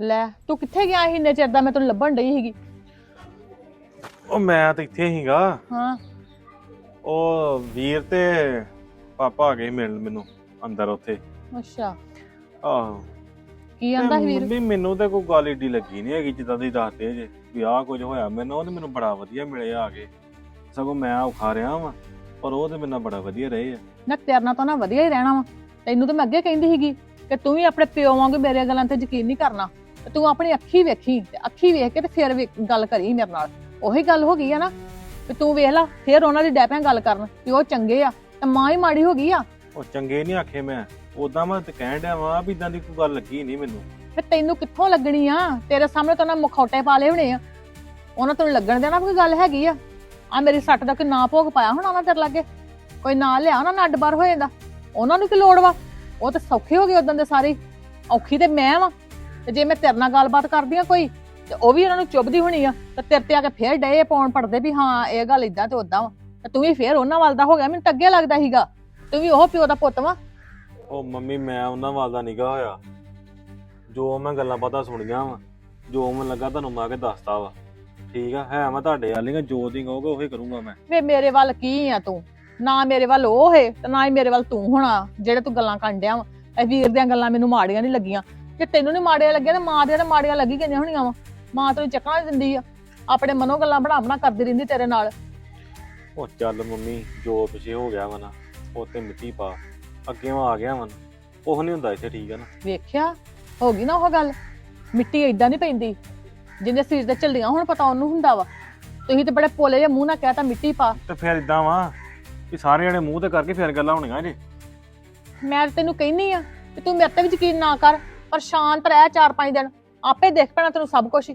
ਲੈ ਤੂੰ ਕਿੱਥੇ ਗਿਆ ਸੀ? ਇੰਨੇ ਚਿਰ ਦਾ ਮੈਂ ਤੈਨੂੰ ਲੱਭਣ ਡਈ ਸੀਗੀ। ਉਹ ਮੈਂ ਤਾਂ ਇੱਥੇ ਹੀਗਾ ਹਾਂ। ਉਹ ਵੀਰ ਤੇ ਪਾਪਾ ਆ ਗਏ ਮਿਲਣ ਮੈਨੂੰ ਅੰਦਰ ਉੱਥੇ। ਅੱਛਾ। ਆਹੋ। ਕੀ ਆਂਦਾ ਸੀ ਵੀਰ? ਮੰਮੀ ਮੈਨੂੰ ਤੇ ਕੋਈ ਗੱਲ ਏਡੀ ਲੱਗੀ ਨਹੀਂ ਹੈਗੀ ਜਿੱਦਾਂ ਦੀ ਦੱਸਦੇ ਜੇ ਵੀ ਆਹ ਕੁਝ ਹੋਇਆ। ਮੈਨੂੰ ਉਹ ਤੇ ਮੈਨੂੰ ਬੜਾ ਵਧੀਆ ਮਿਲੇ ਆ ਕੇ। ਸਗੋਂ ਮੈਂ ਔਖਾ ਰਿਹਾ ਵਾਂ ਪਰ ਉਹ ਤੇ ਮੇਰੇ ਨਾਲ ਬੜਾ ਵਧੀਆ ਰਹੇ ਆ। ਨਾ ਤੇਰੇ ਨਾਲ ਤਾਂ ਨਾ ਵਧੀਆ ਹੀ ਰਹਿਣਾ ਵਾ। ਤੈਨੂੰ ਤਾਂ ਮੈਂ ਅੱਗੇ ਕਹਿੰਦੀ ਸੀਗੀ ਕਿ ਤੂੰ ਵੀ ਆਪਣੇ ਪਿਓ ਵਾਂਗੂ ਮੇਰੇ ਗੱਲਾਂ ਤੇ ਯਕੀਨ ਨਹੀਂ ਕਰਨਾ। ਤੇ ਤੂੰ ਆਪਣੀ ਅੱਖੀ ਵੇਖੀ ਤੇ ਅੱਖੀ ਵੇਖ ਕੇ ਤੇ ਫਿਰ ਵੇ- ਗੱਲ ਕਰੀ ਮੇਰੇ ਨਾਲ। ਉਹੀ ਗੱਲ ਹੋ ਗਈ ਆ ਨਾ ਤੇ ਤੂੰ ਵੇਖ ਲੈ ਫਿਰ ਉਹਨਾਂ ਦੀ ਡੈਪਿਆਂ ਗੱਲ ਕਰਨ ਕਿ ਉਹ ਚੰਗੇ ਆ ਤੇ ਮਾਂ ਹੀ ਮਾੜੀ ਹੋ ਗਈ ਆ। ਉਹ ਚੰਗੇ ਨਹੀਂ ਆਖੇ ਮੈਂ ਉਦਾਂ ਮੈਂ ਤੇ ਕਹਿਣ ਡਿਆ ਵਾਂ ਵੀ ਇਦਾਂ ਦੀ ਕੋਈ ਗੱਲ ਲੱਗੀ ਨਹੀਂ ਮੈਨੂੰ। ਫਿਰ ਤੈਨੂੰ ਕਿੱਥੋਂ ਲੱਗਣੀ ਆ? ਤੇਰੇ ਸਾਹਮਣੇ ਤਾਂ ਉਹਨਾਂ ਮੁਖੌਟੇ ਪਾ ਲਏ ਹੋਣੇ ਆ। ਉਹਨਾਂ ਤੈਨੂੰ ਲੱਗਣ ਦੇਣਾ ਵੀ ਕੋਈ ਗੱਲ ਹੈਗੀ ਆ? ਆ ਮੇਰੀ ਸੱਟ ਦਾ ਕੋਈ ਨਾਂ ਭੋਗ ਪਾਇਆ ਹੋਣਾ ਉਹਨਾਂ ਤੇਰੇ ਲਾਗੇ? ਕੋਈ ਨਾਂ ਲਿਆ ਉਹਨਾਂ ਨਾਲ ਅੱਡ ਬਾਰ ਹੋ ਜਾਂਦਾ? ਉਹਨਾਂ ਨੂੰ ਕੀ ਲੋੜ ਵਾ? ਉਹ ਤਾਂ ਸੌਖੇ ਹੋ ਗਏ ਉਦੋਂ ਦੇ ਸਾਰੇ। ਔਖੀ ਤੇ ਮੈਂ ਵਾਂ। ਤੇ ਜੇ ਮੈਂ ਤੇਰੇ ਨਾਲ ਗੱਲਬਾਤ ਕਰਦੀ ਆ ਕੋਈ ਤੇ ਉਹ ਵੀ ਉਹਨਾਂ ਨੂੰ ਚੁੱਭਦੀ ਹੋਣੀ ਆ ਤੇ ਤੇਰੇ ਤੇ ਆ ਕੇ ਫੇਰ ਡਏ ਪਾਉਣ ਪੜਦੇ ਵੀ ਹਾਂ ਇਹ ਗੱਲ ਇਦਾਂ ਤੇ ਉਦਾਂ ਵਾ। ਤੇ ਤੂੰ ਵੀ ਫੇਰ ਉਹਨਾਂ ਵੱਲ ਦਾ ਹੋ ਗਿਆ ਮੈਨੂੰ ਤਾਂ ਅੱਗੇ ਲੱਗਦਾ ਸੀਗਾ। ਤੂੰ ਵੀ ਉਹ ਪਿਓ ਦਾ ਪੁੱਤ ਵਾ। ਉਹ ਮੰਮੀ ਮੈਂ ਉਹਨਾਂ ਵੱਲ ਦਾ ਨਿਗਾਹ ਹੋਇਆ। ਜੋ ਮੈਂ ਗੱਲਾਂ ਬਾਤਾਂ ਸੁਣੀਆਂ ਵਾ ਜੋ ਮੈਨੂੰ ਲੱਗਾ ਤੁਹਾਨੂੰ ਮੈਂ ਆ ਕੇ ਦੱਸਤਾ ਵਾ। ਠੀਕ ਆ ਹੈ ਮੈਂ ਤੁਹਾਡੇ ਵਾਲੀਆਂ ਜੋ ਦੀ ਕਹੋਗੇ ਉਹੀ ਕਰੂੰਗਾ ਮੈਂ। ਵੇ ਮੇਰੇ ਵੱਲ ਕੀ ਆ ਤੂੰ? ਨਾ ਮੇਰੇ ਵੱਲ ਉਹ ਹੈ ਤੇ ਨਾ ਹੀ ਮੇਰੇ ਵੱਲ ਤੂੰ ਹੋਣਾ ਜਿਹੜੇ ਤੂੰ ਗੱਲਾਂ ਕਰਨ ਡਿਆ ਵਾ। ਇਹ ਵੀਰ ਦੀਆਂ ਗੱਲਾਂ ਮੈਨੂੰ ਮਾੜੀਆਂ ਨਹੀਂ ਲੱਗੀਆਂ। ਜੇ ਤੈਨੂੰ ਨਹੀਂ ਮਾੜੀਆਂ ਲੱਗੀਆਂ ਤੇ ਮਾਂ ਦੀਆਂ ਤਾਂ ਮਾੜੀਆਂ ਲੱਗੀ ਗਈਆਂ ਹੋਣੀਆਂ ਵਾ। ਮਾਂ ਤੈਨੂੰ ਚੱਕਣਾ ਨੀ ਦਿੰਦੀ ਆ। ਆਪਣੇ ਮਨੋਂ ਗੱਲਾਂ ਬਣਾ ਬਣਾ ਕਰਦੀ ਰਹਿੰਦੀ ਤੇਰੇ ਨਾਲ। ਉਹ ਚੱਲ ਮੰਮੀ ਜੋ ਪਿਛੇ ਹੋ ਗਿਆ ਵਾ ਨਾ ਉਹ ਤੇ ਮਿੱਟੀ ਪਾ। ਅੱਗੇ ਆ ਗਿਆ ਵਾ। ਉਹ ਨਹੀਂ ਹੁੰਦਾ ਇੱਥੇ ਠੀਕ ਆ ਨਾ। ਵੇਖਿਆ? ਹੋ ਗਈ ਨਾ ਉਹ ਗੱਲ? ਮਿੱਟੀ ਏਦਾਂ ਨਹੀਂ ਪੈਂਦੀ। ਜਿੰਨੇ ਸਰੀਰ ਤੇ ਚੱਲੀਆਂ ਹੁਣ ਪਤਾ ਉਹਨੂੰ ਹੁੰਦਾ ਵਾ। ਤੁਸੀਂ ਤੇ ਬੜੇ ਪੋਲੇ ਜਿਹੇ ਮੂੰਹ ਨਾਲ ਕਹਿਤਾ ਮਿੱਟੀ ਪਾ। ਤੇ ਫਿਰ ਇਦਾਂ ਵਾ ਵੀ ਸਾਰੇ ਜਣੇ ਮੂੰਹ ਤੇ ਕਰਕੇ ਫਿਰ ਗੱਲਾਂ ਹੋਣੀਆਂ ਜੇ। ਮੈਂ ਤਾਂ ਤੈਨੂੰ ਕਹਿਨੀ ਆ ਕਿ ਤੂੰ ਮੇਰੇ ਤੇ ਵੀ ਯਕੀਨ ਨਾ ਕਰ। ਪਰ ਸ਼ਾਂਤ ਰਹਿ ਚਾਰ ਪੰਜ ਦਿਨ। ਆਪੇ ਦੇਖ ਪੈਣਾ ਤੈਨੂੰ ਸਭ ਕੁਝ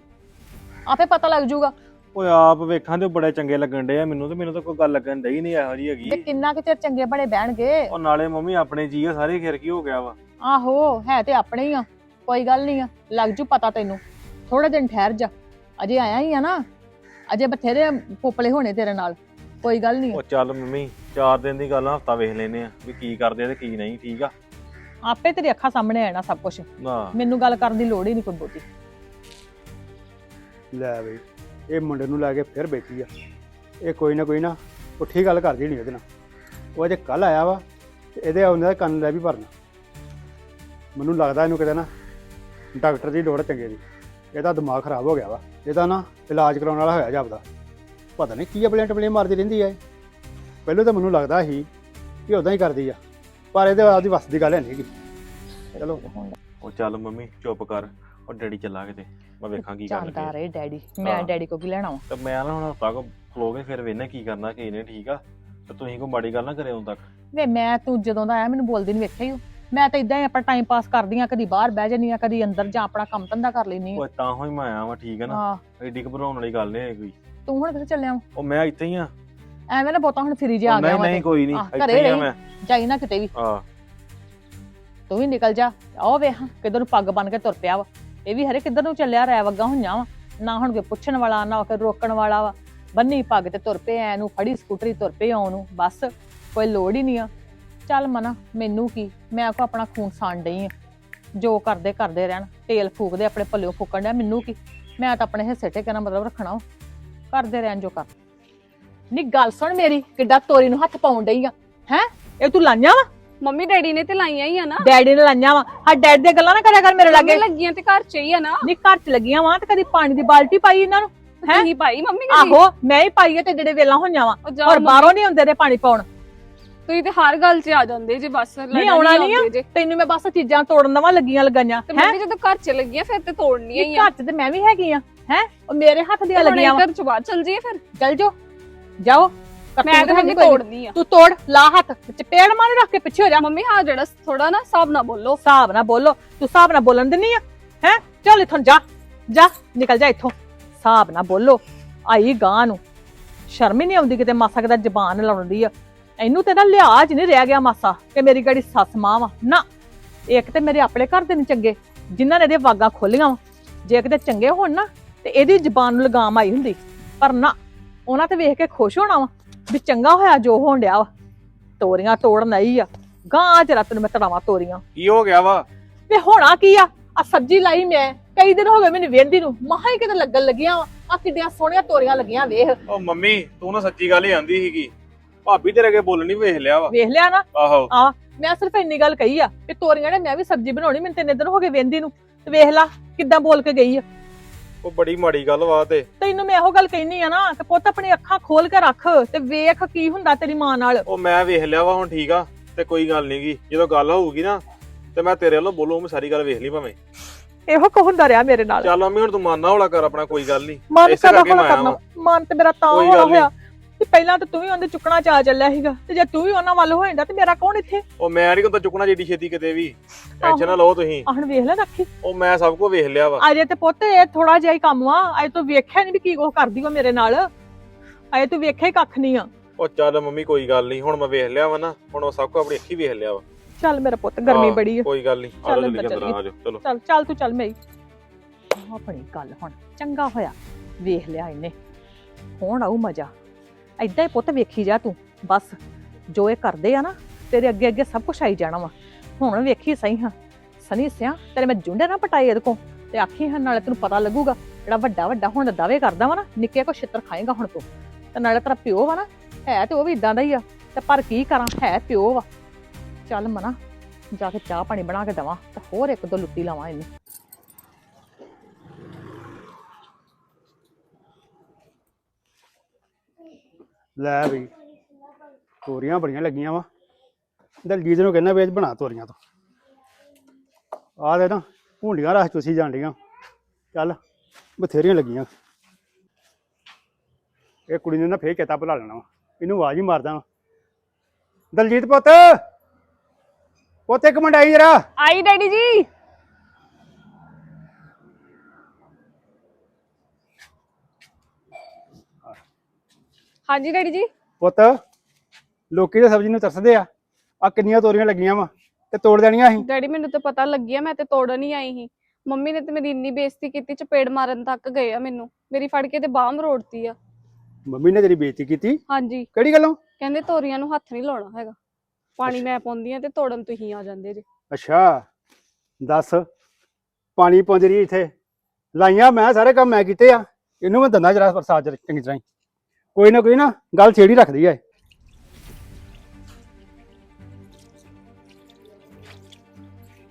ਆਪੇ ਪਤਾ ਲੱਗ ਜਾਊਗਾ। ਓਏ ਆਪ ਵੇਖਾਂ ਤੇ ਬੜੇ ਚੰਗੇ ਲੱਗਣ ਡੇ ਆ ਮੈਨੂੰ ਤੇ ਮੈਨੂੰ ਤਾਂ ਕੋਈ ਗੱਲ ਲੱਗਣ ਡਈ ਨਹੀਂ ਇਹੋ ਜੀ ਤੇ ਹੈਗੀ ਕਿੰਨਾ ਕੁ ਚਿਰ ਚੰਗੇ ਬੜੇ ਬਹਿਣਗੇ? ਉਹ ਨਾਲੇ ਮੰਮੀ ਆਪਣੇ ਜੀ ਆ ਸਾਰੇ ਖਿਰ ਕੀ ਹੋ ਗਿਆ ਵਾ? ਆਹੋ ਹੈ ਤੇ ਆਪਣੇ ਹੀ ਆ। ਕੋਈ ਗੱਲ ਨਹੀਂ ਆ ਲੱਗ ਜੂ ਪਤਾ ਤੈਨੂੰ। ਥੋੜੇ ਦਿਨ ਠਹਿਰ ਜਾ। ਅਜੇ ਆਇਆ ਹੀ ਆ ਨਾ। ਅਜੇ ਬਥੇਰੇ ਪੋਪਲੇ ਹੋਣੇ ਤੇਰੇ ਨਾਲ। ਕੋਈ ਗੱਲ ਨਹੀਂ ਉਹ ਚੱਲ ਮੰਮੀ ਚਾਰ ਦਿਨ ਦੀ ਗੱਲ ਹਫਤਾ ਵੇਖ ਲੈਨੇ ਆ ਵੀ ਕੀ ਕਰਦੇ ਆ ਤੇ ਕੀ ਨਹੀਂ ਠੀਕ ਆ? ਆਪੇ ਤੇਰੀ ਅੱਖਾਂ ਸਾਹਮਣੇ ਆਣਾ ਸਭ ਕੁਝ ਨਾ। ਮੈਨੂੰ ਗੱਲ ਕਰਨ ਦੀ ਲੋੜ ਹੀ ਨਹੀਂ ਕੋਈ ਬਹੁਤੀ। ਲੈ ਬਈ ਇਹ ਮੁੰਡੇ ਨੂੰ ਲੈ ਕੇ ਫਿਰ ਬੈਠੀ ਆ। ਇਹ ਕੋਈ ਨਾ ਕੋਈ ਨਾ ਪੁੱਠੀ ਗੱਲ ਕਰਦੀ ਨਹੀਂ ਉਹਦੇ ਨਾਲ। ਉਹ ਅਜੇ ਕੱਲ ਆਇਆ ਵਾ ਤੇ ਇਹਦੇ ਆਉਂਦੇ ਦਾ ਕੰਨ ਲੈ ਵੀ ਭਰਨਾ। ਮੈਨੂੰ ਲੱਗਦਾ ਇਹਨੂੰ ਕਿਤੇ ਨਾ ਡਾਕਟਰ ਦੀ ਲੋੜ ਚੰਗੇ ਦੀ। ਇਹਦਾ ਦਿਮਾਗ ਖਰਾਬ ਹੋ ਗਿਆ ਵਾ। ਇਹਦਾ ਨਾ ਇਲਾਜ ਕਰਾਉਣ ਵਾਲਾ ਹੋਇਆ ਜਾਪਦਾ। ਪਤਾ ਨਹੀਂ ਕੀ ਅਪਲੇ ਟਪਲੇ ਮਾਰਦੀ ਰਹਿੰਦੀ ਇਹ। ਪਹਿਲਾਂ ਤਾਂ ਮੈਨੂੰ ਲੱਗਦਾ ਸੀ ਕਿ ਉਦਾਂ ਹੀ ਕਰਦੀ ਆ। ਪਰ ਇਹਦੇ ਆਪਦੀ ਵੱਸ ਦੀ ਗੱਲ ਹੈ ਨਹੀਂ ਗੀ ਚਲੋ। ਉਹ ਚੱਲ ਮੰਮੀ ਚੁੱਪ ਕਰ। ਉਹ ਡੈਡੀ ਚੱਲਾ ਕਿਤੇ। ਮੈਂ ਵੇਖਾਂ ਕੀ ਕਰਨ ਚੱਲਦਾ ਲੱਗੇ ਰਹੇ ਡੈਡੀ। ਮੈਂ ਹਾਂ। ਡੈਡੀ ਕੋ ਕੀ ਲੈਣਾ ਵਾ? ਤੇ ਮੈਂ ਨਾ ਹੁਣ ਹਫਤਾ ਕੋ ਖਲੋਗੇ ਫਿਰ ਵੇਖਣਾ ਕੀ ਕਰਨਾ ਕੀ ਨਹੀਂ ਠੀਕ ਆ? ਤੇ ਤੁਸੀਂ ਕੋਈ ਮਾੜੀ ਗੱਲ ਨਾ ਕਰਿਓ ਉਦੋਂ ਤੱਕ। ਵੇ ਮੈਂ ਤੂੰ ਜਦੋਂ ਦਾ ਆਇਆ ਮੈਨੂੰ ਬੋਲਦੀ ਨਹੀਂ ਵੇਖਿਆ ਹੀ ਉਹ। ਮੈਂ ਤਾਂ ਇਦਾਂ ਹੀ ਆਪਣਾ ਟਾਈਮ ਪਾਸ ਕਰਦੀ ਆ ਕਦੀ ਬਾਹਰ ਬਹਿ ਜਾਂਦੀ ਆ ਕਦੀ ਅੰਦਰ ਜਾਂ ਆਪਣਾ ਕੰਮ ਧੰਦਾ ਕਰ ਲੈਣੀ ਉਹ ਤਾਂ ਹੋਈ ਮੈਂ ਆਇਆ ਵਾਂ ਠੀਕ ਆ ਨਾ? ਹਾਂ। ਐਡੀ ਘਬਰਾਉਣ ਵਾਲੀ ਗੱਲ ਨਹੀਂ ਕੋਈ ਤੂੰ ਹੁਣ ਕਿੱਥੇ ਚੱਲਿਆ ਵਾਂ? ਉਹ ਮੈਂ ਇੱਥੇ ਹੀ ਆ। ਐਵੇਂ ਨਾ ਬਹੁਤਾ ਹੁਣ ਫਿਰੀ ਜਾ ਆ ਗਿਆ ਨਹੀਂ ਵਾ ਨਹੀਂ ਕੋਈ ਨਹੀਂ ਆਹ, ਇੱਥੇ ਹੀ ਆ ਰਹੀ। ਮੈਂ। ਜਾਈ ਨਾ ਕਿਤੇ ਵੀ। ਆ ਤੂੰ ਵੀ ਨਿਕਲ ਜਾ। ਉਹ ਵੇਖ ਕਿੱਧਰ ਨੂੰ ਪੱਗ ਬਨ ਕੇ ਤੁਰ ਪਿਆ ਵਾ। ਇਹ ਵੀ ਹਰੇ ਕਿੱਧਰ ਨੂੰ ਚੱਲਿਆ ਰਹਿ ਵੱਗਾ ਹੋਈਆਂ ਵਾ। ਨਾ ਹੁਣ ਕੋਈ ਪੁੱਛਣ ਵਾਲਾ ਨਾ ਕੋਈ ਰੋਕਣ ਵਾਲਾ ਵਾ। ਬੰਨੀ ਪੱਗ ਤੇ ਤੁਰ ਪਏ ਐ ਨੂੰ ਫੜੀ ਸਕੂਟਰੀ ਤੁਰ ਪਏ ਆਉਣ ਨੂੰ ਬਸ। ਕੋਈ ਲੋੜ ਹੀ ਨਹੀਂ ਆ। ਚੱਲ ਮਨਾ ਮੈਨੂੰ ਕੀ? ਮੈਂ ਕੋ ਆਪਣਾ ਖੂਨ ਸਾਣ ਡਈ ਆ। ਜੋ ਕਰਦੇ ਕਰਦੇ ਰਹਿਣ। ਤੇਲ ਫੂਕਦੇ ਆਪਣੇ ਪੱਲਿਓ ਫੂਕਣ ਡਿਆ ਮੈਨੂੰ ਕੀ? ਮੈਂ ਤਾਂ ਆਪਣੇ ਹਿੱਸੇ ਟੇਕੇ ਨਾਲ ਮਤਲਬ ਰੱਖਣਾ ਵਾ। ਕਰਦੇ ਰਹਿਣ ਜੋ ਕਰ। ਨੀ ਗੱਲ ਸੁਣ ਮੇਰੀ ਕਿੱਡਾ ਤੋਰੀ ਨੂੰ ਹੱਥ ਪਾਉਣ ਡਈ ਆ। ਹੈ? ਇਹ ਤੂੰ ਲਾਈਆਂ ਵਾ? ਮੰਮੀ ਡੈਡੀ ਨੇ ਤੇ ਲਾਈਆਂ ਹੀ ਆ ਨਾ। ਡੈਡੀ ਨੇ ਲਾਈਆਂ ਵਾ। ਆ ਡੈਡ ਦੀਆਂ ਗੱਲਾਂ ਨਾ ਕਰਿਆ ਕਰ ਮੇਰੇ ਲੱਗੇ। ਲਾਗੇ ਲੱਗੀਆਂ ਤੇ ਘਰ ਚ ਹੀ ਆ ਨਾ। ਨੀ ਘਰ ਚ ਲੱਗੀਆਂ ਵਾ ਤੇ ਕਦੀ ਪਾਣੀ ਦੀ ਬਾਲਟੀ ਪਾਈ ਇਹਨਾਂ ਨੂੰ ਹੈਂ? ਤੁਸੀਂ ਭਾਈ ਮੰਮੀ ਕਦੀ? ਆਹੋ ਮੈਂ ਹੀ ਪਾਈ ਆ ਤੇ ਜਿਹੜੇ ਵੇਲਾ ਹੋਈਆਂ ਵਾ। ਉਹ ਔਰ ਬਾਹਰੋਂ ਨਹੀਂ ਆਉਂਦੇ ਦੇ ਪਾਣੀ ਪਾਉਣ। ਤੁਸੀਂ ਤੇ ਹਰ ਗੱਲ 'ਚ ਆ ਜਾਂਦੇ ਜੇ ਬਸ ਨਹੀਂ ਆਉਣਾ ਨਹੀਂ ਆ। ਜੇ। ਤੈਨੂੰ ਮੈਂ ਬਸ ਚੀਜ਼ਾਂ ਤੋੜਨ ਦਵਾਂ ਲੱਗੀਆਂ ਲਗਾਈਆਂ ਤੇ ਹੈ? ਮੰਮੀ ਜਦੋਂ ਘਰ ਚ ਲੱਗੀਆਂ ਫਿਰ ਤੇ ਤੋੜਨੀਆਂ ਹੀ ਆ। ਘਰ ਚ ਤੇ ਮੈਂ ਵੀ ਹੈਗੀ ਆ ਹੈ? ਉਹ ਮੇਰੇ ਹੱਥ ਦੀਆਂ ਲੱਗੀਆਂ ਵਾ। ਘਰ ਚ ਬਾਹਰ ਚਲ ਜਾਈਏ ਫਿਰ। ਚੱਲ ਜਾਓ। ਜਾਓ। ਮੈਂ ਤਾਂ ਮੰਮੀ ਨੀ। ਤੋੜਨੀ ਆ। ਤੂੰ ਤੋੜ ਲਾ ਹੱਥ। ਚਪੇੜ ਮਾਰ ਰੱਖ ਕੇ ਪਿੱਛੇ ਹੋ ਜਾ। ਮੰਮੀ ਹਾਂ ਜਿਹੜਾ ਥੋੜਾ ਨਾ ਹਿਸਾਬ ਨਾਲ ਬੋਲੋ। ਹਿਸਾਬ ਨਾਲ ਬੋਲੋ। ਤੂੰ ਹਿਸਾਬ ਨਾਲ ਬੋਲਣ ਦਿੰਨੀ ਆ ਹੈ? ਚੱਲ ਇੱਥੋਂ ਜਾ ਜਾ ਨਿਕਲ ਜਾ ਇੱਥੋਂ। ਹਿਸਾਬ ਨਾਲ ਬੋਲੋ। ਆਈ ਗਾਂ ਨੂੰ। ਸ਼ਰਮ ਹੀ ਨਹੀਂ ਆਉਂਦੀ ਕਿਤੇ ਮਾਸਾ ਕਿਦਾ ਜ਼ਬਾਨ ਲਾਉਂਦੀ ਆ। ਇਹਨੂੰ ਤੇ ਨਾ ਲਿਹਾਜ਼ ਨਹੀਂ ਰਹਿ ਗਿਆ ਮਾਸਾ ਕਿ ਮੇਰੀ ਗੜੀ ਸੱਸ ਮਾਂ ਵਾ। ਨਾ ਇੱਕ ਤੇ ਮੇਰੇ ਆਪਣੇ ਘਰ ਦੇ ਨਹੀਂ ਚੰਗੇ ਜਿਨ੍ਹਾਂ ਨੇ ਇਹਦੇ ਵਾਗਾ ਖੋਲੀਆਂ ਵਾ। ਜੇ ਕਿਤੇ ਚੰਗੇ ਹੋਣ ਨਾ ਤੇ ਇਹਦੀ ਜ਼ਬਾਨ ਨੂੰ ਲਗਾਮ ਆਈ ਹੁੰਦੀ। ਪਰ ਨਾ ਉਹਨਾਂ ਤੇ ਵੇਖ ਕੇ ਖੁਸ਼ ਹੋਣਾ ਵਾ ਵੀ ਚੰਗਾ ਹੋਇਆ ਜੋ ਹੋਣ ਡਿਆ ਵਾ। ਤੋਰੀਆਂ ਤੋੜਨ ਆਈ ਆ। ਗਾਂ ਜਰਾ ਤੈਨੂੰ ਮੈਂ ਤੜਾਵਾਂ ਤੋਰੀਆਂ। ਕੀ ਹੋ ਗਿਆ ਵਾ? ਵੇ ਹੋਣਾ ਕੀ ਆ? ਆ ਸਬਜ਼ੀ ਲਾਈ ਮੈਂ। ਕਈ ਦਿਨ ਹੋ ਗਏ ਮੈਨੂੰ ਵੇਂਦੀ ਨੂੰ। ਮਹਾ ਹੀ ਕਿਤੇ ਲੱਗਣ ਲੱਗੀਆਂ ਆ ਕਿੱਡੀਆਂ ਸੋਹਣੀਆਂ ਤੋਰੀਆਂ ਲੱਗੀਆਂ ਵੇਖ। ਉਹ ਮੰਮੀ ਤੂੰ ਨਾ ਸੱਚੀ ਗੱਲ ਹੀ ਆਂਦੀ ਸੀਗੀ। ਭਾਬੀ ਤੇਰੇ ਅੱਗੇ ਬੋਲਣੀ ਵੇਖ ਲਿਆ ਵਾ। ਵੇਖ ਲਿਆ ਨਾ? ਆਹੋ। ਮੈਂ ਸਿਰਫ ਇੰਨੀ ਗੱਲ ਕਹੀ ਆ ਕਿ ਤੋਰੀਆਂ ਨੇ ਮੈਂ ਵੀ ਸਬਜ਼ੀ ਬਣਾਉਣੀ ਮੈਨੂੰ ਤਿੰਨ ਦਿਨ ਹੋ ਗਏ ਵੇਂਦੀ ਨੂੰ। ਤੇ ਵੇਖ ਲਾ ਕਿੱਦਾਂ ਬੋਲ ਕੇ ਗਈ ਆ। ਉਹ ਬੜੀ ਮਾੜੀ ਗੱਲ ਵਾ ਤੇ। ਤੈਨੂੰ ਮੈਂ ਇਹੋ ਗੱਲ ਕਹਿਨੀ ਆ ਨਾ ਕਿ ਪੁੱਤ ਆਪਣੀ ਅੱਖਾਂ ਖੋਲ ਕੇ ਰੱਖ ਤੇ ਵੇਖ ਕੀ ਹੁੰਦਾ ਤੇਰੀ ਮਾਂ ਨਾਲ। ਉਹ ਮੈਂ ਵੇਖ ਲਿਆ ਵਾ ਹੁਣ ਠੀਕ ਆ ਤੇ ਕੋਈ ਗੱਲ ਨਹੀਂਗੀ ਜਦੋਂ ਗੱਲ ਹੋਊਗੀ ਨਾ ਤੇ ਮੈਂ ਤੇਰੇ ਵੱਲੋਂ ਬੋਲੂ ਮੈਂ ਸਾਰੀ ਗੱਲ ਵੇਖ ਲਈ ਭਾਵੇਂ। ਇਹੋ ਕੁ ਹੁੰਦਾ ਰਿਹਾ ਮੇਰੇ ਨਾਲ। ਚੱਲ ਮੰਮੀ ਹੁਣ ਤੂੰ ਮਾਨਾ ਹੌਲਾ ਕਰ ਆਪਣਾ ਕੋਈ ਗੱਲ ਨਹੀਂ ਮਨ ਇਸੇ ਕਦਾ ਕਰਕੇ ਹੋਣਾ ਮੈਂ ਆਇਆ ਕਰਨਾ ਵਾਂ। ਮਨ ਤੇ ਮੇਰਾ ਤਾਂ ਕੋਈ ਨੀ। ਤੇ ਪਹਿਲਾਂ ਤਾਂ ਤੂੰ ਵੀ ਉਹਦੇ ਚੁੱਕਣਾ ਚਾ ਚੱਲਿਆ ਸੀਗਾ ਤੇ ਜੇ ਤੂੰ ਵੀ ਉਹਨਾਂ ਵੱਲ ਹੋ ਜਾਂਦਾ ਤੇ ਮੇਰਾ ਕੌਣ ਇੱਥੇ? ਉਹ ਮੈਂ ਨਹੀਂ ਤਾਂ ਚੁੱਕਣਾ ਜਿੱਡੀ ਛੇਤੀ ਕਿਤੇ ਵੀ। ਟੈਨਸ਼ਨ ਨਾ ਲਓ ਤੁਸੀਂ। ਆਹਣ ਵੇਖ ਲੈ ਰੱਖੀ। ਉਹ ਮੈਂ ਸਭ ਕੁਝ ਵੇਖ ਲਿਆ ਵਾ। ਅਜੇ ਤੇ ਪੁੱਤ ਇਹ ਥੋੜਾ ਜਿਹਾ ਹੀ ਕੰਮ ਆ। ਅਜੇ ਤੂੰ ਵੇਖਿਆ ਨਹੀਂ ਵੀ ਕੀ ਕੁਛ ਕਰਦੀ ਓ ਮੇਰੇ ਨਾਲ। ਅਜੇ ਤੂੰ ਵੇਖਿਆ ਹੀ ਕੱਖ ਨਹੀਂ ਆ। ਉਹ ਚੱਲ ਮੰਮੀ ਕੋਈ ਗੱਲ ਨਹੀਂ ਹੁਣ ਮੈਂ ਵੇਖ ਲਿਆ ਵਾ ਨਾ। ਹੁਣ ਉਹ ਸਭ ਕੁਝ ਆਪਣੀ ਅੱਖੀ ਵੇਖ ਲਿਆ ਵਾ। ਚੱਲ ਮੇਰਾ ਪੁੱਤ ਗਰਮੀ ਬੜੀ ਆ। ਕੋਈ ਗੱਲ ਨਹੀਂ ਆ ਚੱਲ ਜਾਓ ਅੰਦਰ ਚੱਲੀਏ। ਆ ਜਾਓ। ਚਲੋ। ਚੱਲ ਚੱਲ ਤੂੰ ਚੱਲ ਮੇਰੀ। ਆਪਣੀ ਗੱਲ ਹੁਣ। ਚੰਗਾ ਹੋਇਆ। ਵੇਖ ਲਿਆ ਇਹਨੇ। ਹੁਣ ਆਊ ਮਜ਼ਾ। ਐਦਾਂ ਹੀ ਪੁੱਤ ਵੇਖੀ ਜਾ ਤੂੰ, ਬਸ, ਜੋ ਇਹ ਕਰਦੇ ਆ ਨਾ, ਤੇਰੇ ਅੱਗੇ ਅੱਗੇ ਸਭ ਕੁਝ ਆਈ ਜਾਣਾ ਵਾ। ਹੁਣ ਵੇਖੀ ਸਹੀ ਹਾਂ, ਸਨੀ ਸਿਆ, ਤੇਰੇ ਮੈਂ ਜੁੰਡੇ ਨਾ ਪਟਾਏ ਇਹਦੇ ਕੋ ਤੇ ਆਖੀ ਹਾਂ ਨਾਲੇ ਤੈਨੂੰ ਪਤਾ ਲੱਗੂਗਾ, ਜਿਹੜਾ ਵੱਡਾ ਵੱਡਾ ਹੁਣ ਦਾਅਵੇ ਕਰਦਾ ਵਾ ਨਾ, ਨਿੱਕੇ ਕੋ ਛਿੱਤਰ ਖਾਏਗਾ ਹੁਣ ਤੂੰ। ਤੇ ਨਾਲੇ ਤੇਰਾ ਪਿਓ ਵਾ ਨਾ, ਹੈ ਤੇ ਉਹ ਵੀ ਇਦਾਂ ਦਾ ਹੀ ਆ, ਤੇ ਪਰ ਕੀ ਕਰਾਂ, ਹੈ ਪਿਓ ਵਾ। ਚੱਲ ਮਨਾ, ਜਾ ਕੇ ਚਾਹ ਪਾਣੀ ਬਣਾ ਕੇ ਦਵਾਂ, ਤੇ ਹੋਰ ਇੱਕ ਦੋ ਲੁੱਟੀ ਲਾਵਾਂ ਇਹਨੂੰ। ਲੈ ਬਈ ਤੋਰੀਆਂ ਬੜੀਆਂ ਲੱਗੀਆਂ ਵਾ। ਦਲਜੀਤ ਨੂੰ ਕਹਿੰਦਾ ਵੇਚ ਬਣਾ ਤੋਰੀਆਂ ਤੋਂ। ਆਹ ਦੇ ਨਾ ਭੁੰਡੀਆਂ ਰਸ ਚੂਸੀ ਜਾਂਦੀਆਂ ਚੱਲ, ਬਥੇਰੀਆਂ ਲੱਗੀਆਂ। ਇਹ ਕੁੜੀ ਨੇ ਨਾ ਫੇਰ ਚੇਤਾ ਭੁਲਾ ਲੈਣਾ ਵਾ। ਇਹਨੂੰ ਆਵਾਜ਼ ਹੀ ਮਾਰਦਾ ਵਾ। ਦਲਜੀਤ ਪੁੱਤ ਪੁੱਤ ਇੱਕ ਮਿੰਟ ਆਈ ਜਰਾ। ਆਈ ਡੈਡੀ ਜੀ। ਹਾਂਜੀ ਡੈਡੀ ਜੀ। ਪੁੱਤ ਲੋਕੀ ਤਾਂ ਸਬਜ਼ੀ ਨੂੰ ਤਰਸਦੇ ਆ। ਆ ਕਿੰਨੀਆਂ ਤੋਰੀਆਂ ਲੱਗੀਆਂ ਵਾ ਤੇ ਤੋੜ ਦੇਣੀਆਂ ਸੀ। ਡੈਡੀ ਮੈਨੂੰ ਤਾਂ ਪਤਾ ਲੱਗਿਆ ਮੈਂ ਤੇ ਤੋੜਨ ਹੀ ਆਈ ਸੀ। ਮੰਮੀ ਨੇ ਤੇ ਮੇਰੀ ਇੰਨੀ ਬੇਇੱਜ਼ਤੀ ਕੀਤੀ ਚਪੇੜ ਮਾਰਨ ਤੱਕ ਗਏ ਆ ਮੈਨੂੰ। ਮੇਰੀ ਫੜ ਕੇ ਤੇ ਬਾਹ ਮਰੋੜਤੀ ਆ। ਮੰਮੀ ਨੇ ਤੇਰੀ ਬੇਇੱਜ਼ਤੀ ਕੀਤੀ? ਹਾਂਜੀ। ਕਿਹੜੀ ਗੱਲੋਂ? ਕਹਿੰਦੇ ਤੋਰੀਆਂ ਨੂੰ ਹੱਥ ਨਹੀਂ ਲਾਉਣਾ ਹੈਗਾ। ਪਾਣੀ ਮੈਂ ਪਾਉਂਦੀ ਆ ਤੇ ਤੋੜਨ ਤੁਸੀਂ ਆ ਜਾਂਦੇ ਜੇ। ਅੱਛਾ ਦੱਸ ਪਾਣੀ ਪਹੁੰਚ ਰਹੀ ਇੱਥੇ। ਲਾਈਆਂ ਮੈਂ ਸਾਰੇ ਕੰਮ ਮੈਂ ਕੀਤੇ ਆ। ਇਹਨੂੰ ਮੈਂ ਦੰਦਾ ਜਰਾ ਚ ਚੰਗੀ ਤਰ੍ਹਾਂ ਹੀ। ਕੋਈ ਨਾ ਕੋਈ ਨਾ ਗੱਲ ਛੇੜੀ ਰੱਖਦੀ ਆ ਇਹ।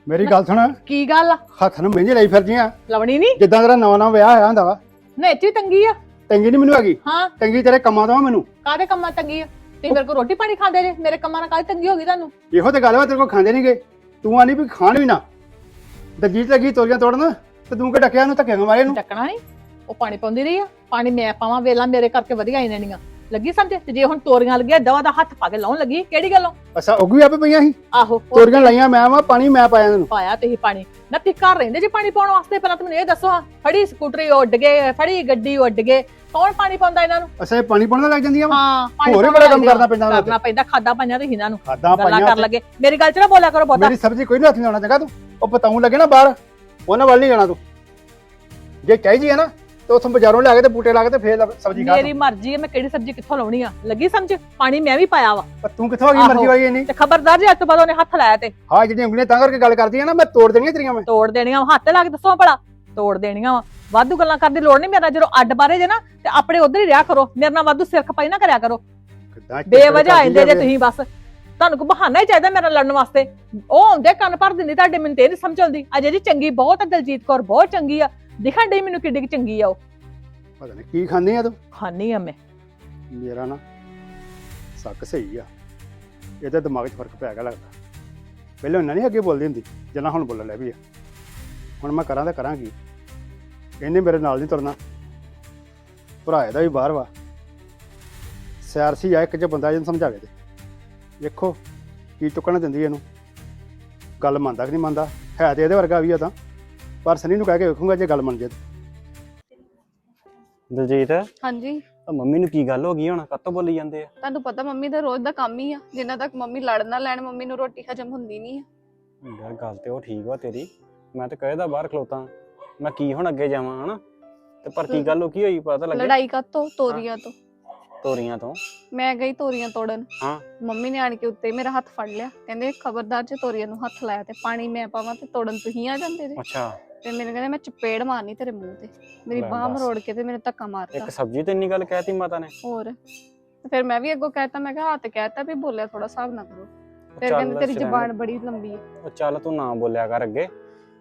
ਮੇਰੀ ਗੱਲ ਸੁਣ। ਕੀ ਗੱਲ ਆ? ਹੱਥ ਨੂੰ ਮਹਿੰਦੀ ਲਈ ਫਿਰਦੀਆਂ। ਲਵਣੀ ਨਹੀਂ ਜਿੱਦਾਂ ਤੇਰਾ ਨਵਾਂ ਨਵਾਂ ਵਿਆਹ ਹੋਇਆ ਹੁੰਦਾ ਵਾ। ਨੇਚੀ ਤੰਗੀ ਆ। ਤੰਗੀ ਨਹੀਂ ਮੈਨੂੰ ਹੈਗੀ। ਹਾਂ। ਤੰਗੀ ਤੇਰੇ ਕੰਮਾਂ ਤੋਂ ਆ ਮੈਨੂੰ। ਕਾਦੇ ਕੰਮਾਂ ਤੰਗੀ ਆ? ਤੇ ਮੇਰੇ ਕੋਲ ਰੋਟੀ ਪਾਣੀ ਖਾਂਦੇ ਜੇ ਮੇਰੇ ਕੰਮਾਂ ਨਾਲ ਕਾਹਦੀ ਤੰਗੀ ਹੋ ਗਈ ਤੁਹਾਨੂੰ? ਇਹੋ ਤੇ ਗੱਲ ਵਾ ਤੇਰੇ ਕੋਲ ਖਾਂਦੇ ਨਹੀਂਗੇ ਤੂੰ ਆਨੀ ਵੀ ਖਾਣ ਵੀ ਨਾ। ਦਲਜੀਤ ਲੱਗੀ ਤੋਰੀਆਂ ਤੋੜਨ ਤੇ ਤੂੰ ਕਿ ਡੱਕਿਆ ਨੂੰ ਧੱਕੇ ਮਾਰੇ ਨੂੰ ਟੱਕਣਾ ਨਹੀਂ ਉਹ ਪਾਣੀ ਪਾਉਂਦੀ ਰਹੀ ਆ। ਪਾਣੀ ਮੈਂ ਪਾਵਾਂ ਵੇਲਾ ਮੇਰੇ ਕਰਕੇ ਵਧੀਆ ਹੀ ਨੇਣੀਆਂ ਲੱਗੀ ਸਮਝ? ਤੇ ਜੇ ਹੁਣ ਤੋਰੀਆਂ ਲੱਗੀਆਂ ਦਵਾ ਦਾ ਹੱਥ ਪਾ ਕੇ ਲਾਉਣ ਲੱਗੀ ਕਿਹੜੀ ਗੱਲੋਂ? ਅੱਛਾ ਉੱਗ ਵੀ ਆਪੇ ਪਈਆਂ ਸੀ? ਆਹੋ ਉਹ ਤੋਰੀਆਂ ਲਾਈਆਂ ਮੈਂ ਵਾ ਪਾਣੀ ਮੈਂ ਪਾਇਆ ਇਹਨੂੰ ਪਾਇਆ ਤੇ ਹੀ ਪਾਣੀ। ਨਾ ਘਰ ਰਹਿੰਦੇ ਜੇ ਪਾਣੀ ਪਾਉਣ ਵਾਸਤੇ ਪਹਿਲਾਂ ਤੁਸੀਂ ਇਹ ਦੱਸੋ ਹਾਂ ਫੜੀ ਸਕੂਟਰੀ ਉੱਡ ਗਏ ਫੜੀ ਗੱਡੀ ਉੱਡ ਗਏ ਕੌਣ ਪਾਣੀ ਪਾਉਂਦਾ ਇਹਨਾਂ ਨੂੰ? ਅੱਛਾ ਇਹ ਪਾਣੀ ਪਾਉਣ ਲੱਗ ਜਾਂਦੀਆਂ ਵਾ? ਹਾਂ ਪਾਣੀ ਹੋਰ ਵੀ ਬੜਾ ਕੰਮ। ਕਰਨਾ ਪੈਂਦਾ ਕਰਨਾ ਪੈਂਦਾ ਖਾਦਾ ਪੰਜਾਂ ਤੇ ਇਹਨਾਂ ਨੂੰ। ਖਾਦਾਂ ਗੱਲਾਂ ਪਾਈਆਂ ਕਰਨ ਤੇ। ਲੱਗੇ। ਮੇਰੀ ਗੱਲ ਚ ਨਾ ਬੋਲਿਆ ਕਰੋ ਬਹੁਤਾ। ਮੇਰੀ ਸਬਜ਼ੀ ਕੋਈ ਨਹੀਂ ਹੱਥ ਨਹੀਂ ਲਾਉਣਾ ਚੰਗਾ ਤੂੰ। ਉਹ ਬਤਾਉਂ ਲੱਗੇ ਨਾ ਬਾਹਰ। ਉਹਨਾਂ ਵੱਲ ਨਹੀਂ ਜਾਣਾ ਤੂੰ। ਜੇ ਚਾਹੀਦੀ ਹੈ ਨਾ ਤੇ ਉੱਥੋਂ ਬਾਜ਼ਾਰੋਂ ਲਿਆ ਕੇ ਤੇ ਬੂਟੇ ਲਾ ਕੇ ਤੇ ਫੇਰ ਸਬਜ਼ੀ ਖਾ ਮੇਰੀ ਮਰਜ਼ੀ ਹੈ ਮੈਂ ਕਿਹੜੀ ਸਬਜ਼ੀ ਕਿੱਥੋਂ ਲਾਉਣੀ ਆ? ਲੱਗੀ ਸਮਝ? ਪਾਣੀ ਮੈਂ ਵੀ ਪਾਇਆ ਵਾ। ਪਰ ਤੂੰ ਕਿੱਥੋਂ ਆ ਗਈ। ਮਰਜ਼ੀ ਵਾਲੀ ਨਹੀਂ ਤੇ ਖਬਰਦਾਰ ਜੇ ਅੱਜ ਤੋਂ ਬਾਅਦ ਉਹਨੇ ਹੱਥ ਲਾਇਆ ਤੇ। ਹਾਂ ਜਿਹੜੀਆਂ ਉਂਗਲੀਆਂ ਤਾਂ ਕਰਕੇ ਗੱਲ ਕਰਦੀ ਆ ਨਾ ਮੈਂ ਤੋੜ ਦੇਣੀਆਂ ਤੇਰੀਆਂ ਮੈਂ। ਤੋੜ ਦੇਣੀਆਂ ਵਾ, ਹੱਥ ਲਾ ਕੇ ਦੱਸੋ ਭਲਾ। ਤੋੜ ਦੇਣੀਆਂ ਵਾ। ਵਾਧੂ ਗੱਲਾਂ ਕਰਨ ਦੀ ਲੋੜ ਨਹੀਂ ਮੇਰਾ ਜਦੋਂ ਅੱਡ ਬਾਰੇ ਜੇ ਨਾ ਤੇ ਆਪਣੇ ਉਧਰ ਹੀ ਰਿਹਾ ਕਰੋ। ਮੇਰੇ ਨਾਲ ਵਾਧੂ ਸਿਰ ਖਪਾਈ ਨਾ ਕਰਿਆ ਕਰੋ। ਕਿੱਦਾਂ ਚਿੱਕੜ ਬੇਵਜ੍ਹਾ ਕਰਦੀ ਆਂਦੇ ਆ ਜੇ ਵੇ। ਤੁਸੀਂ ਬਸ। ਤੁਹਾਨੂੰ ਕੋ ਬਹਾਨਾ ਹੀ ਚਾਹੀਦਾ ਮੇਰੇ ਲੜਨ ਵਾਸਤੇ। ਉਹ ਹੁੰਦੇ ਕੰਨ ਭਰ ਦਿੰਦੀ ਤੁਹਾਡੇ ਮੈਨੂੰ ਤੇ ਨਹੀਂ ਸਮਝ ਆਉਂਦੀ। ਅਜੇ ਜੀ ਚੰਗੀ ਬਹੁਤ ਆ ਦਲਜੀਤ ਕੌਰ ਬਹੁਤ ਚੰਗੀ ਆ। ਦਿਖਣ ਡਈ ਮੈਨੂੰ ਕਿੱਡੀ ਕੁ ਚੰਗੀ ਆ ਉਹ। ਪਤਾ ਨਹੀਂ ਕੀ ਖਾਂਦੀ ਆ ਤੂੰ? ਖਾਨੀ ਆ ਮੈਂ। ਮੇਰਾ ਨਾ ਸੱਕ ਸਹੀ ਆ। ਇਹਦੇ ਦਿਮਾਗ 'ਚ ਫ਼ਰਕ ਪੈ ਗਿਆ ਲੱਗਦਾ। ਪਹਿਲਾਂ ਉਹਨਾਂ ਨਹੀਂ ਅੱਗੇ ਬੋਲਦੀ ਹੁੰਦੀ ਜਿੰਨਾ ਹੁਣ ਬੋਲਣ ਲੱਗ ਪਈ ਆ। ਹੁਣ ਮੈਂ ਕਰਾਂ ਤਾਂ ਕਰਾਂ ਕੀ ਇਹਨੇ ਮੇਰੇ ਨਾਲ ਨਹੀਂ ਤੁਰਨਾ। ਭਰਾ ਇਹਦਾ ਵੀ ਬਾਹਰ ਵਾ। ਸਿਆਰਸੀ ਆ ਇੱਕ ਜੇ ਬੰਦਾ ਜਿਹਨੂੰ ਸਮਝਾਵੇ ਤੇ। ਵੇਖੋ ਕੀ ਚੁੱਕਣਾ ਦਿੰਦੀ ਇਹਨੂੰ। ਗੱਲ ਮੰਨਦਾ ਕਿ ਨਹੀਂ ਮੰਨਦਾ? ਹੈ ਤੇ ਇਹਦੇ ਵਰਗਾ ਵੀ ਆ ਤਾਂ। ਪਰ ਸਨੀ ਨੂੰ ਕਹਿ ਕੇ ਵੇਖੂੰਗਾ ਜੇ ਗੱਲ ਮੰਨ ਜੇ। ਦਲਜੀਤ ਆ ਹਾਂਜੀ ਮੰਮੀ ਨੂੰ ਕੀ ਗੱਲ ਹੋ ਗਈ ਹੁਣ? ਕੱਤੋਂ ਬੋਲੀ ਜਾਂਦੇ ਆ? ਤੁਹਾਨੂੰ ਪਤਾ ਮੰਮੀ ਦਾ ਰੋਜ਼ ਦਾ ਕੰਮ ਹੀ ਆ। ਜਿੰਨਾ ਤੱਕ ਮੰਮੀ ਲੜ ਨਾ ਲੈਣ ਮੰਮੀ ਨੂੰ ਰੋਟੀ ਹਜਮ ਹੁੰਦੀ ਨਹੀਂ ਆ। ਯਾਰ ਗੱਲ ਤੇ ਉਹ ਠੀਕ ਵਾ ਤੇਰੀ। ਮੈਂ ਤੇ ਕਹੇ ਦਾ ਬਾਹਰ ਖਲੋਤਾ। ਮੈਂ ਕੀ ਹੁਣ ਅੱਗੇ ਜਾਵਾਂ ਹਨਾ? ਤੇ ਪਰ ਕੀ ਗੱਲ ਹੋ ਕੀ ਹੋਈ? ਪਤਾ ਲੱਗੇ ਲੜਾਈ ਕਾਤੋਂ ਤੋਰੀਆਂ ਤੋਂ। ਤੋਰੀਆਂ ਤੋਂ? ਮੈਂ ਗਈ ਤੋਰੀਆਂ ਤੋੜਨ। ਹਾਂ। ਮੰਮੀ ਨੇ ਆਣ ਕੇ ਉੱਤੇ ਮੇਰਾ ਹੱਥ ਫੜ ਲਿਆ। ਕਹਿੰਦੇ ਖਬਰਦਾਰ ਜੇ ਤੋਰੀਆਂ ਨੂੰ ਹੱਥ ਲਾਇਆ ਤੇ ਪਾਣੀ ਮੈਂ ਪਾਵਾਂ ਤੇ ਤੋੜਨ ਤੁਸੀਂ ਆ ਜਾਂਦੇ ਜੇ। ਅੱਛਾ। ਤੇ ਮੈਨੂੰ ਕਹਿੰਦੇ ਮੈਂ ਚਪੇੜ ਮਾਰਨੀ ਤੇਰੇ ਮੂੰਹ ਤੇ। ਮੇਰੀ ਲੈ ਬਾਹ ਦੱਸ। ਮਰੋੜ ਕੇ ਤੇ ਮੇਰੇ ਧੱਕਾ ਮਾਰਤਾ। ਇੱਕ ਸਬਜ਼ੀ ਤੇ ਇੰਨੀ ਗੱਲ ਕਹਿਤੀ ਮਾਤਾ ਨੇ? ਹੋਰ। ਤੇ ਫਿਰ ਮੈਂ ਵੀ ਅੱਗੋਂ ਕਹਿਤਾ ਮੈਂ ਕਿਹਾ ਹੱਥ ਕਹਿਤਾ ਵੀ ਬੋਲਿਆ ਥੋੜਾ ਹਿਸਾਬ ਨਾ ਕਰੋ। ਉਹ ਫਿਰ ਚੱਲ ਕਹਿੰਦੇ ਤੇਰੀ ਜ਼ਬਾਨ ਬੜੀ ਲੰਬੀ ਹੈ। ਉਹ ਚੱਲ ਤੂੰ ਨਾ ਬੋਲਿਆ ਕਰ ਅੱਗੇ।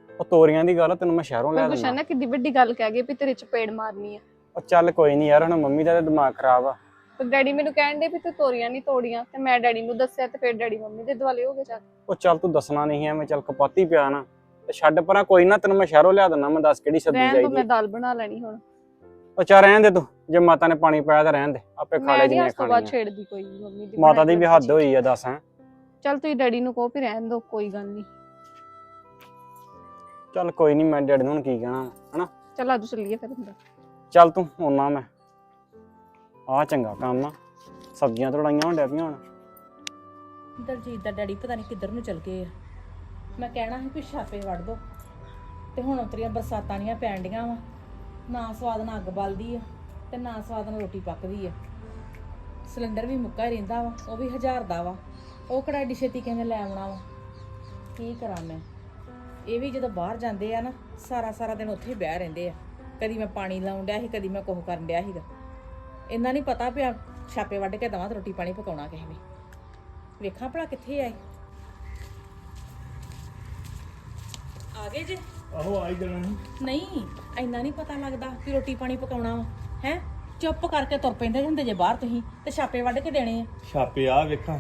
ਉਹ ਤੋਰੀਆਂ ਦੀ ਗੱਲ ਤੈਨੂੰ ਮੈਂ ਸ਼ਹਿਰੋਂ ਲੈ ਮੈਂ ਦਿੰਦਾ। ਗੁਸ਼ਨ ਨਾ ਕਿੱਡੀ ਵੱਡੀ ਗੱਲ ਕਹਿ ਗਈ ਵੀ ਤੇਰੇ ਚਪੇੜ ਮਾਰਨੀ ਆ ਉਹ ਚੱਲ ਕੋਈ ਨਹੀਂ ਯਾਰ ਹੁਣ ਮੰਮੀ ਦਾ ਤਾਂ ਦਿਮਾਗ ਖਰਾਬ ਆ। ਤੇ ਡੈਡੀ ਮੈਨੂੰ ਕਹਿਣ ਦੇ ਵੀ ਤੂੰ ਤੋਰੀਆਂ ਨਹੀਂ ਤੋੜੀਆਂ। ਤੇ ਮੈਂ ਡੈਡੀ ਨੂੰ ਦੱਸਿਆ ਤੇ ਫਿਰ ਡੈਡੀ ਮੰਮੀ ਦੇ ਦੁਆਲੇ ਹੋ ਗਏ ਜਾ ਕੇ। ਉਹ ਚੱਲ ਤੂੰ ਦੱਸਣਾ ਨਹੀਂ ਐਵੇਂ ਚੱਲ ਕਪਾਤੀ ਪਿਆ ਨਾ। ਤੇ ਛੱਡ ਪਰਾਂ ਕੋਈ ਨਾ ਤੈਨੂੰ ਮੈਂ ਸ਼ਹਿਰੋਂ ਲਿਆ ਦਿੰਦਾ ਮੈਂ ਦੱਸ ਕਿਹੜੀ ਸਬਜ਼ੀ ਰਹਿਣ ਤੋਂ ਚਾਹੀਦੀ ਮੈਂ ਦਾਲ ਬਣਾ ਲੈਣੀ ਹੁਣ। ਉਹ ਚੱਲ ਰਹਿਣ ਦੇ ਤੂੰ ਜੇ ਮਾਤਾ ਨੇ ਪਾਣੀ ਪਾਇਆ ਤਾਂ ਰਹਿਣ ਦੇ ਆਪੇ ਖਾ ਲੈ ਮੈਂ ਨਹੀਂ ਜਿੰਨੇ ਅੱਜ ਤੋਂ ਬਾਅਦ ਖਾਣੀ। ਛੇੜਦੀ ਕੋਈ ਵੀ ਮੰਮੀ ਦੀ ਮਾਤਾ ਦੀ ਵੀ ਹੱਦ ਹੋਈ ਆ ਦੱਸ ਹੈਂ। ਚੱਲ ਤੁਸੀਂ ਡੈਡੀ ਨੂੰ ਕਹੋ ਵੀ ਰਹਿਣ ਦੋ ਕੋਈ ਗੱਲ ਨਹੀਂ ਚੱਲ ਕੋਈ ਨਹੀਂ ਮੈਂ ਡੈਡੀ ਨੂੰ ਹੁਣ ਕੀ ਕਹਿਣਾ ਹਨਾ? ਚੱਲ ਆਜੋ ਚੱਲੀਏ ਫਿਰ ਅੰਦਰ। ਚੱਲ ਤੂੰ ਆਉਣਾ ਮੈਂ। ਆ ਚੰਗਾ ਕੰਮ ਆ ਸਬਜ਼ੀਆਂ ਤੋੜਾਈਆਂ ਡੈ ਪਈਆਂ ਹੁਣ। ਦਲਜੀਤ ਦਾ ਡੈਡੀ ਪਤਾ ਨਹੀਂ ਕਿੱਧਰ ਨੂੰ ਚਲ ਗਏ ਆ। ਮੈਂ ਕਹਿਣਾ ਸੀ ਵੀ ਛਾਪੇ ਵੜ ਦੋ। ਤੇ ਹੁਣ ਉਤਰੀਆਂ ਬਰਸਾਤਾਂ ਦੀਆਂ ਪੈਣ ਡੀਆਂ ਵਾ। ਨਾ ਸਵਾਦ ਨਾਲ ਅੱਗ ਬਲਦੀ ਆ, ਤੇ ਨਾ ਸਵਾਦ ਨਾਲ ਰੋਟੀ ਪੱਕਦੀ ਆ। ਸਿਲੰਡਰ ਵੀ ਮੁੱਕਾ ਹੀ ਰਹਿੰਦਾ ਵਾ, ਉਹ ਵੀ ਹਜ਼ਾਰ ਦਾ ਵਾ। ਉਹ ਕਿਹੜਾ ਏਡੀ ਛੇਤੀ ਕਹਿੰਦੇ ਲੈ ਆਉਣਾ ਵਾ? ਕੀ ਕਰਾਂ ਮੈਂ? ਇਹ ਵੀ ਜਦੋਂ ਬਾਹਰ ਜਾਂਦੇ ਆ ਨਾ, ਸਾਰਾ ਸਾਰਾ ਦਿਨ ਉੱਥੇ ਹੀ ਬਹਿ ਰਹਿੰਦੇ ਆ। ਕਦੀ ਮੈਂ ਪਾਣੀ ਲਾਉਣ ਡਿਆ ਸੀ, ਕਦੀ ਮੈਂ ਕੁਝ ਕਰਨ ਡਿਆ ਸੀਗਾ। ਇੰਨਾ ਨਹੀਂ ਪਤਾ ਪਿਆ, ਛਾਪੇ ਵੱਢ ਕੇ ਦਵਾਂ ਤੇ ਰੋਟੀ ਪਾਣੀ ਪਕਾਉਣਾ ਕਿਸੇ ਨੇ। ਵੇਖਾਂ ਭਲਾ ਕਿੱਥੇ ਆਏ ਆ ਗਏ ਜੇ? ਆਹੋ ਆਈ ਜਾਣਾ ਨਹੀਂ ਇੰਨਾ ਨਹੀਂ ਪਤਾ ਲੱਗਦਾ ਕਿ ਰੋਟੀ ਪਾਣੀ ਪਕਾਉਣਾ ਹੈ? ਚੁੱਪ ਕਰਕੇ ਤੁਰ ਪੈਂਦੇ ਹੁੰਦੇ ਜੇ ਬਾਹਰ ਤੁਸੀਂ ਤੇ ਛਾਪੇ ਵੱਢ ਕੇ ਦੇਣੇ ਆ। ਛਾਪੇ ਆ ਵੇਖਾਂ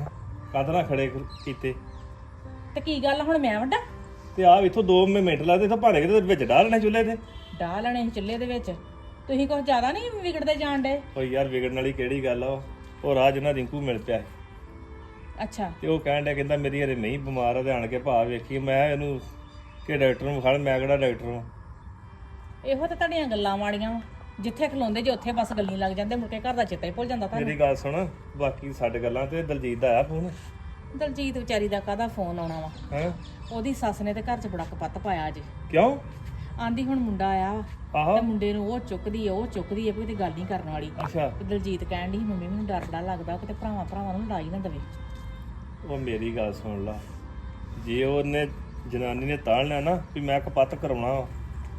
ਕਦਰਾ ਖੜੇ ਕੀਤੇ। ਤੇ ਕੀ ਗੱਲ ਹੁਣ ਮੈਂ ਵੱਡਾ ਤੇ ਆ ਇਥੋਂ 2 ਮਿੰਟ ਲੱਗਦੇ ਇਥੋਂ ਭਾਰੇ ਕਿਤੇ ਵਿੱਚ ਡਾਹ ਲੈਣੇ ਚੁੱਲ੍ਹੇ ਤੇ। ਡਾਹ ਲੈਣੇ ਸੀ ਚੁੱਲ੍ਹੇ ਦੇ ਵਿੱਚ। ਤੁਸੀਂ ਕੁਝ ਜ਼ਿਆਦਾ ਨਹੀਂ ਵਿਗੜਦੇ ਜਾਣ ਡੇ ਓ ਯਾਰ ਵਿਗੜਨ ਵਾਲੀ ਕਿਹੜੀ ਗੱਲ ਆ? ਉਹ ਰਾਜ ਨਾਲ ਰਿੰਕੂ ਮਿਲ ਪਿਆ ਸੀ। ਅੱਛਾ। ਤੇ ਉਹ ਕਹਿਣ ਡਿਆ ਕਹਿੰਦਾ ਮੇਰੀ ਹਰੇ ਨਹੀਂ ਬਿਮਾਰ ਆ ਤੇ ਆਣ ਕੇ ਭਾ ਵੇਖੀ ਮੈਂ ਇਹਨੂੰ ਕਿ ਡਾਕਟਰ ਨੂੰ ਵਿਖਾਲ ਮੈਂ ਕਿਹੜਾ ਡਾਕਟਰ ਹਾਂ ਇਹੋ ਤਾਂ ਤੁਹਾਡੀਆਂ ਗੱਲਾਂ ਮਾੜੀਆਂ ਵਾ। ਜਿੱਥੇ ਖਲੋਂਦੇ ਜੇ ਉੱਥੇ ਬਸ ਗੱਲਾਂ ਲੱਗ ਜਾਂਦੇ ਮੁੜ ਕੇ ਘਰ ਦਾ ਚੇਤਾ ਹੀ ਭੁੱਲ ਜਾਂਦਾ ਤੁਹਾਨੂੰ। ਮੇਰੀ ਗੱਲ ਸੁਣ ਬਾਕੀ ਸਾਡੇ ਗੱਲਾਂ ਤੇ ਦਲਜੀਤ ਦਾ ਆਇਆ ਫੋਨ ਦਲਜੀਤ ਵਿਚਾਰੀ ਦਾ ਕਾਹਦਾ ਫੋਨ ਆਉਣਾ ਵਾ? ਹੈ? ਉਹਦੀ ਸੱਸ ਨੇ ਤੇ ਘਰ 'ਚ ਬੜਾ ਕਪੱਤ ਪਾਇਆ ਅੱਜ ਕਿਉਂ? ਆਂਦੀ ਹੁਣ ਮੁੰਡਾ ਆਇਆ ਵਾ ਆਹੋ। ਤੇ ਮੁੰਡੇ ਨੂੰ ਉਹ ਚੁੱਕਦੀ ਆ ਉਹ ਚੁੱਕਦੀ ਆ ਕੋਈ ਤੇ ਗੱਲ ਨਹੀਂ ਕਰਨ ਵਾਲੀ। ਅੱਛਾ। ਤੇ ਦਲਜੀਤ ਕਹਿਣ ਦੀ ਮੰਮੀ ਮੈਨੂੰ ਡਰ ਡਰ ਲੱਗਦਾ ਕਿਤੇ ਭਰਾਵਾਂ ਭਰਾਵਾਂ ਨੂੰ ਲੜਾਈ ਨਾ ਦੇਵੇ। ਉਹ ਮੇਰੀ ਗੱਲ ਸੁਣ ਲਾ। ਜੇ ਉਹਨੇ ਜਨਾਨੀ ਨੇ ਲਿਆ ਨਾ ਵੀ ਮੈਂ ਕਪੱਤ ਕਰਾਉਣਾ ਵਾ,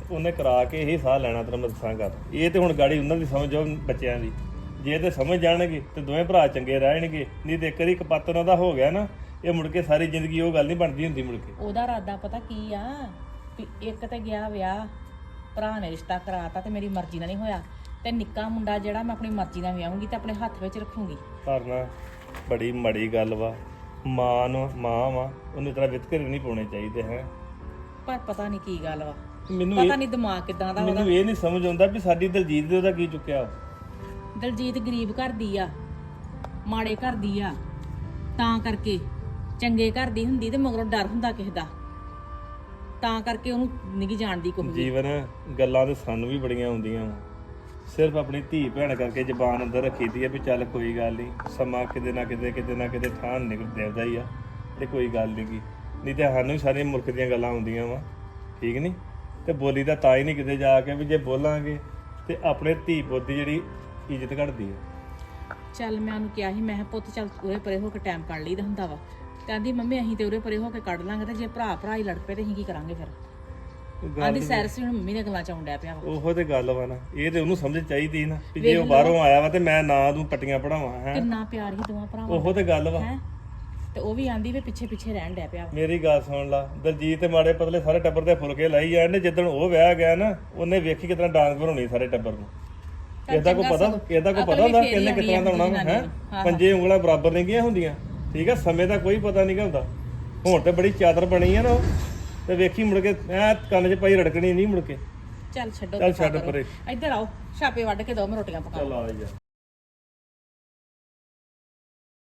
ਤੇ ਉਹਨੇ ਕਰਾ ਕੇ ਹੀ ਸਾਹ ਲੈਣਾ ਤੇਰਾ ਮੈਂ ਦੱਸਾਂ ਗੱਲ। ਇਹ ਤੇ ਹੁਣ ਗਾੜੀ ਉਹਨਾਂ ਦੀ ਸਮਝ ਆਉ ਬੱਚਿਆਂ ਦੀ। ਜੇ ਤੇ ਸਮਝ ਜਾਣਗੇ ਤੇ ਦੋਵੇਂ ਭਰਾ ਚੰਗੇ ਰਹਿਣਗੇ। ਨਹੀਂ ਤੇ ਇੱਕ ਵਾਰੀ ਕਪੱਤ ਉਹਨਾਂ ਦਾ ਹੋ ਗਿਆ ਨਾ ਇਹ ਮੁੜ ਕੇ ਸਾਰੀ ਜ਼ਿੰਦਗੀ ਉਹ ਗੱਲ ਨਹੀਂ ਬਣਦੀ ਹੁੰਦੀ ਮੁੜ ਕੇ। ਉਹਦਾ ਇਰਾਦਾ ਪਤਾ ਕੀ ਆ? ਵੀ ਇੱਕ ਤੇ ਗਿਆ ਵਿਆਹ ਭਰਾ ਨੇ ਰਿਸ਼ਤਾ ਕਰਾਤਾ ਤੇ ਮੇਰੀ ਮਰਜ਼ੀ ਨਾਲ ਨਹੀਂ ਹੋਇਆ। ਤੇ ਨਿੱਕਾ ਮੁੰਡਾ ਜਿਹੜਾ ਮੈਂ ਆਪਣੀ ਮਰਜ਼ੀ ਨਾਲ ਵਿਆਹੂੰਗੀ ਤੇ ਆਪਣੇ ਹੱਥ ਵਿੱਚ ਰੱਖੂੰਗੀ। ਕਰਨਾ ਬੜੀ ਮਾੜੀ ਗੱਲ ਵਾ। ਮਾਂ ਨੂੰ ਮਾਂ ਵਾ ਉਹਨੇ ਤਰ੍ਹਾਂ ਵਿਤਕਰੇ ਨਹੀਂ ਪਾਉਣੇ ਚਾਹੀਦੇ ਹੈ। ਪਰ ਪਤਾ ਨਹੀਂ ਕੀ ਗੱਲ ਵਾ। ਮੈਨੂੰ ਪਤਾ ਇਹ ਨਹੀਂ ਦਿਮਾਗ ਕਿਦਾਂ ਦਾ ਉਹਦਾ। ਮੈਨੂੰ ਇਹ ਨਹੀਂ ਸਮਝ ਆਉਂਦਾ ਵੀ ਸਾਡੀ ਦਲਜੀਤ ਦੇ ਉਹਦਾ ਕੀ ਚੁੱਕਿਆ ਦਲਜੀਤ ਗਰੀਬ ਘਰ ਦੀ ਆ ਮਾੜੇ ਘਰ ਦੀ ਆ ਤਾਂ ਕਰਕੇ ਚੰਗੇ ਘਰ ਦੀ ਹੁੰਦੀ ਤੇ ਮਗਰੋਂ ਡਰ ਹੁੰਦਾ ਕਿਸੇ ਦਾ। ਤਾਂ ਕਰਕੇ ਉਹਨੂੰ ਨਿੱਗੀ ਜਾਣਦੀ ਕੋਈ ਵੀ। ਜੀਵਨ ਗੱਲਾਂ ਤੇ ਸਾਨੂੰ ਵੀ ਬੜੀਆਂ ਆਉਂਦੀਆਂ ਵਾ। ਸਿਰਫ ਆਪਣੀ ਧੀ ਭੈਣ ਕਰਕੇ ਜ਼ਬਾਨ ਅੰਦਰ ਰੱਖੀ ਦੀ ਆ ਵੀ ਚੱਲ ਕੋਈ ਗੱਲ ਨਹੀਂ ਸਮਾਂ ਕਿਤੇ ਨਾ ਕਿਤੇ ਕਿਤੇ ਨਾ ਕਿਤੇ ਥਾਂ ਨਿਕਲ ਦੇਵਦਾ ਹੀ ਆ, ਤੇ ਕੋਈ ਗੱਲ ਨਹੀਂ ਗੀ। ਨਹੀਂ ਤੇ ਸਾਨੂੰ ਵੀ ਸਾਰੀਆਂ ਮੁਲਕ ਦੀਆਂ ਗੱਲਾਂ ਆਉਂਦੀਆਂ ਵਾ, ਠੀਕ ਨਹੀਂ ਤੇ ਬੋਲੀ ਦਾ ਤਾਂ ਹੀ ਨਹੀਂ ਕਿਤੇ ਜਾ ਕੇ ਵੀ ਜੇ ਬੋਲਾਂਗੇ, ਤੇ ਆਪਣੇ ਧੀ ਪੁੱਤ ਦੀ ਜਿਹੜੀ ਇੱਜ਼ਤ ਘਟਦੀ ਆ। ਚੱਲ ਮੈਂ ਉਹਨੂੰ ਕਿਹਾ ਸੀ, ਮੈਂ ਕਿਹਾ ਪੁੱਤ ਚੱਲ ਉਰੇ ਪਰੇ ਹੋ ਕੇ ਟਾਈਮ ਕੱਢ ਲਈਦਾ ਹੁੰਦਾ ਵਾ। ਕਹਿੰਦੀ ਮੰਮੀ ਅਸੀਂ ਤੇ ਉਰੇ ਪਰੇ ਹੋ ਕੇ ਕੱਢ ਲਾਂਗੇ, ਤੇ ਜੇ ਭਰਾ ਭਰਾ ਹੀ ਲੜ ਪਏ ਤੇ ਅਸੀਂ ਕੀ ਕਰਾਂਗੇ ਫਿਰ? ਆਂਦੀ ਸੈਰਸ ਵੀ ਹੁਣ ਮੰਮੀ ਦੇ ਗੱਲਾਂ ਚ ਆਉਣ ਡਿਆ ਪਿਆ ਵਾ। ਉਹੋ ਤੇ ਗੱਲ ਵਾ ਨਾ ਇਹ ਤੇ ਉਹਨੂੰ ਸਮਝ ਚਾਹੀਦੀ ਨਾ ਵੀ ਜੇ ਉਹ ਬਾਹਰੋਂ ਆਇਆ ਵਾ ਤੇ ਮੈਂ ਨਾ ਉਹਨੂੰ ਪੱਟੀਆਂ ਪੜਾਵਾਂ ਹੈ। ਕਿੰਨਾ ਪਿਆਰ ਹੀ ਦੋਵਾਂ ਭਰਾਵਾਂ ਉਹੋ ਤੇ ਗੱਲ ਵਾ। ਹੈ। ਤੇ ਉਹ ਵੀ ਆਂਦੀ ਵੀ ਪਿੱਛੇ ਪਿੱਛੇ ਰਹਿਣ ਡਿਆ ਪਿਆ ਵਾ। ਮੇਰੀ ਗੱਲ ਸੁਣ ਲਾ ਦਲਜੀਤ ਤੇ ਮਾੜੇ ਪਤਲੇ ਸਾਰੇ ਟੱਬਰ ਦੇ ਫੁਲਕੇ ਲਾਈ ਜਾਂਦੇ ਜਿੱਦਣ ਉਹ ਵਿਆਹ ਗਿਆ ਨਾ ਉਹਨੇ ਵੇਖੀ ਕਿਤਨਾ ਡਾਂਗ ਭਰਾਉਣੀ ਸਾਰੇ ਟੱਬਰ ਨੂੰ। ਇਹਦਾ ਕੋ ਪਤਾ ਇਹਦਾ ਕੋ ਪਤਾ ਹੁੰਦਾ ਕਿੰਨੇ ਕਿਤਨਾ ਦਾ ਹੋਣਾ ਹੈ। ਪੰਜੇ ਉਂਗਲਾਂ ਬਰਾਬਰ ਨਹੀਂ ਗਈਆਂ ਹੁੰਦੀਆਂ ਠੀਕ ਆ ਸਮੇਂ ਦਾ ਕੋਈ ਪਤਾ ਨਹੀਂ ਹੁੰਦਾ। ਹੁਣ ਤੇ ਬੜੀ ਚਾਦਰ ਬਣੀ ਆ ਨਾ ਉਹ। ਤੇ ਵੇਖੀ ਮੁੜ ਕੇ ਐ ਕੰਨ 'ਚ ਪਾਈ ਰੜਕਣੀ ਨਹੀਂ ਮੁੜ ਕੇ ਚੱਲ ਛੱਡੋ ਚੱਲ ਛੱਡ। ਪਰੇ। ਇੱਧਰ ਆਓ ਛਾਪੇ ਵੱਢ ਕੇ ਦੋ ਮੈਂ ਰੋਟੀਆਂ ਪਕਾ ਚੱਲ ਆ ਜਾ